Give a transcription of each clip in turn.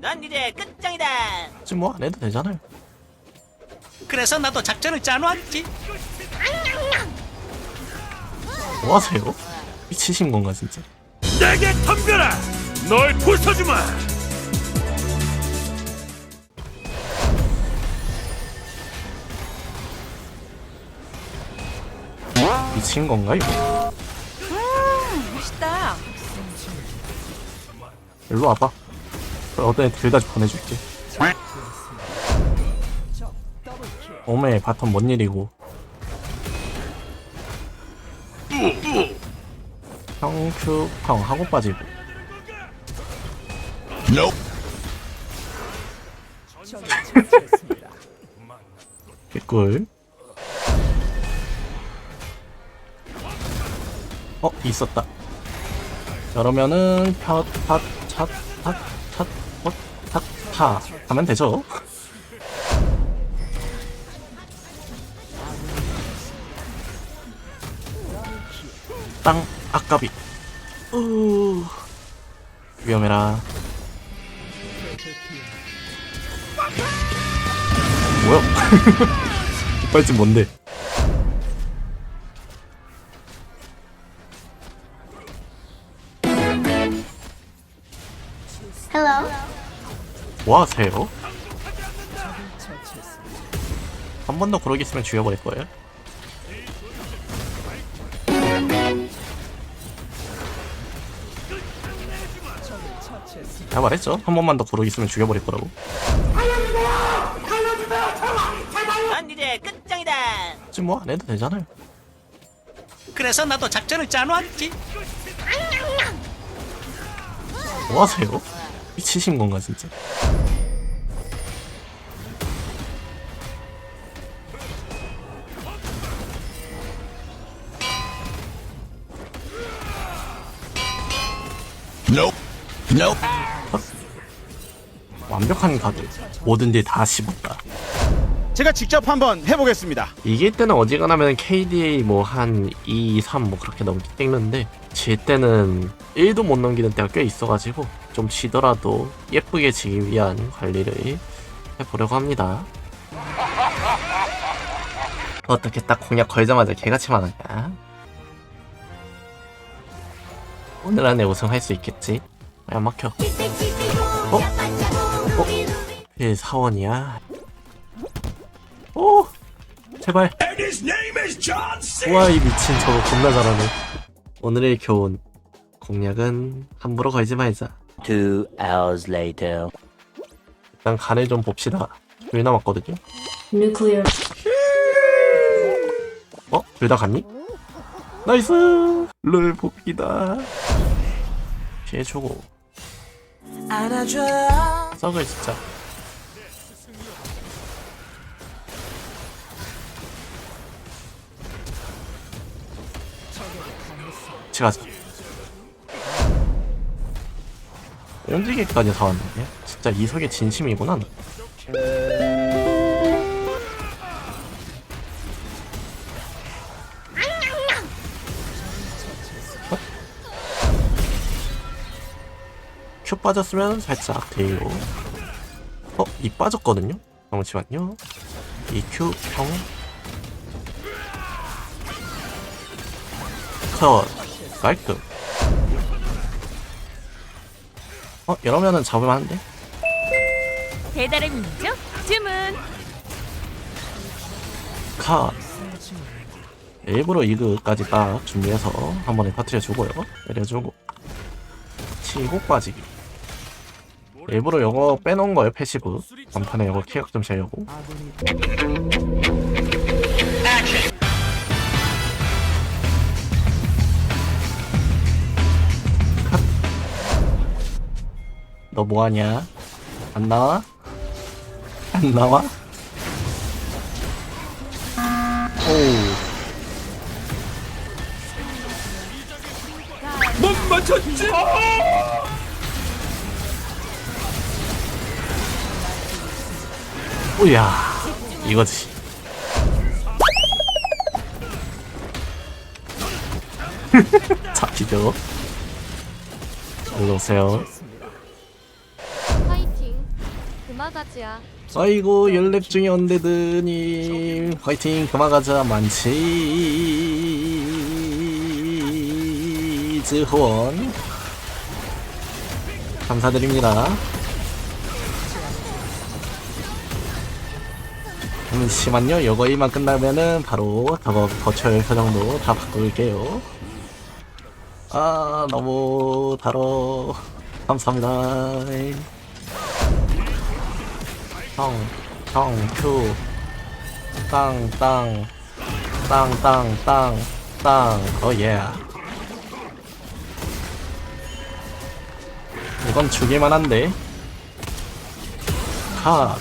넌 이제 끝장이다. 지금 뭐 안 해도 되잖아요. 그래서 나도 작전을 짜놓았지. 뭐 하세요? 미치신 건가 진짜? 내게 덤벼라! 널 부숴주마! 미친 건가 이거? 멋있다. 일로 와봐. 어떤 애둘다 보내줄게. 오메 바텀 뭔 일이고? 평큐 평 하고 빠지고. 개꿀. 어 있었다. 그러면은 펴팟팟팟 팟팟팟 하면 되죠. 땅 아까비. 우 위험해라. 뭐야? 이빨집 뭔데? 뭐 하세요? 한 번 더 그러겠으면 죽여버릴 거예요. 다 말했죠? 한 번만 더 그러겠으면 죽여버릴 거라고. 넌 이제 끝장이다. 지금 뭐 안 해도 되잖아요. 그래서 나도 작전을 짜놓았지. 뭐 하세요? 미치신 건가 진짜? 완벽한 가드 뭐든지 다 씹었다. 제가 직접 한번 해보겠습니다. 이길 때는 어지간하면 KDA 뭐 한 2, 3 뭐 그렇게 넘기 찍는데 질 때는 1도 못 넘기는 때가 꽤 있어가지고 좀 지더라도 예쁘게 지기 위한 관리를 해보려고 합니다. 어떻게 딱 공약 걸자마자 개같이 많았냐? 오늘 안에 우승할 수 있겠지? 안 막혀. 어? 어? 필 사원이야. 오! 제발. John C. 우와 이 미친 저거 겁나 잘하네 오늘의 교훈 공략은 함부로 걸지 말자 Two hours later. 일단 간을 좀 봅시다 둘 남았거든요 Nuclear. 어? 둘 다 갔니? 나이스 룰 복귀다 피해 주고 썩을 진짜 같이 가자 움직이기까지 사왔는데 진짜 이석의 진심이구나 너. 큐 빠졌으면 살짝 데이로 어? 이 빠졌거든요? 잠시만요 이 큐 평 컷 깔끔 어? 이러면은 잡을만한데? 배달의 민족 주문. 컷 일부러 이그까지 딱 준비해서 한 번에 터트려주고요 내려주고 치고 빠지기 일부러 요거 빼놓은 거예요 패시브 간판에 요거 키역 좀 재려고 컷. 너 뭐하냐? 안 나와? 안 나와? 오 못 맞췄지? 오야 이거지 잡히죠 일로 오세요 가지야. 아이고 연랩 중에 언데드님 화이팅 그만가자 만치즈 후원. 감사드립니다. 잠시만요. 요거 이만 끝나면은 바로 저거 버츄얼 사정도 다 바꿀게요. 아 너무 바로 감사합니다. 형, 형, 투, 땅, 땅. 땅, 땅, 땅, 땅. 오, 예. 이건 죽일만 한데. 카.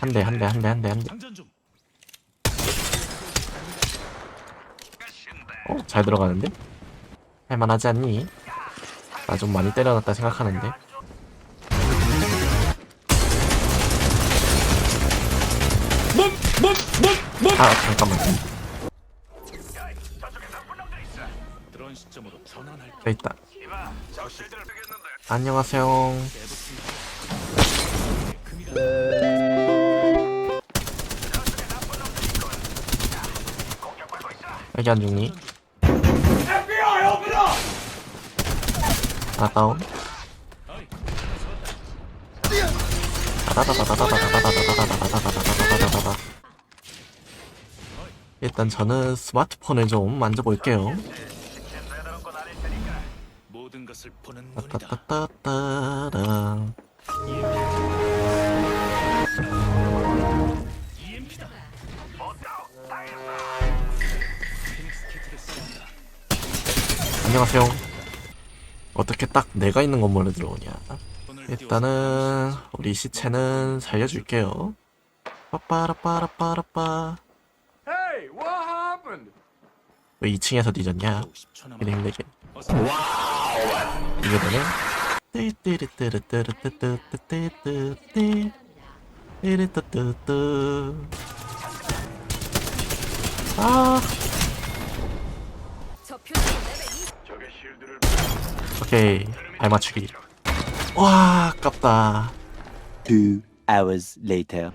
한 대, 한 대, 한 대, 한 대, 한 대. 어? 잘 들어가는데? 할만하지 않니? 나 좀 많이 때려놨다 생각하는데. 아 잠깐만. 여기 네, 있다. 안녕하세요. 여기 안중니? 아다운 일단 저는 스마트폰을 좀 만져볼게요 따따따따따 안녕하세요 어떻게 딱 내가 있는 건물에 들어오냐? 일단은 우리 시체는 살려줄게요. 빠빠라빠라빠라빠. 왜 2층에서 뒤졌냐? 10초 남았다. 이래 힘들게. 이게 되네. 띠띠리띠르띠르띠띠띠띠띠. 띠리띠띠띠. 아. 오케이. 발 맞추기. 와, 아깝다. Two hours later.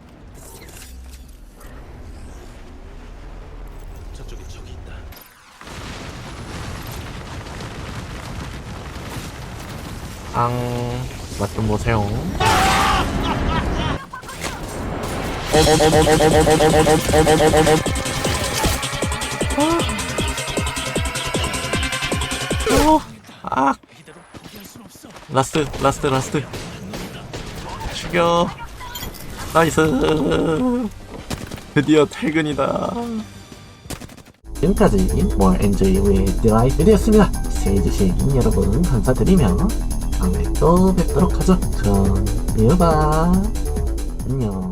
저쪽에 적이 있다. 앙. 맛좀 보세요. 어. 아. 라스트, 라스트, 라스트. 죽여. 나이스. 드디어 퇴근이다. 지금까지 More Enjoy with Delight이었습니다. 시청해주신 여러분 감사드리며 다음에 또 뵙도록 하죠. 그럼, 이어봐. 안녕.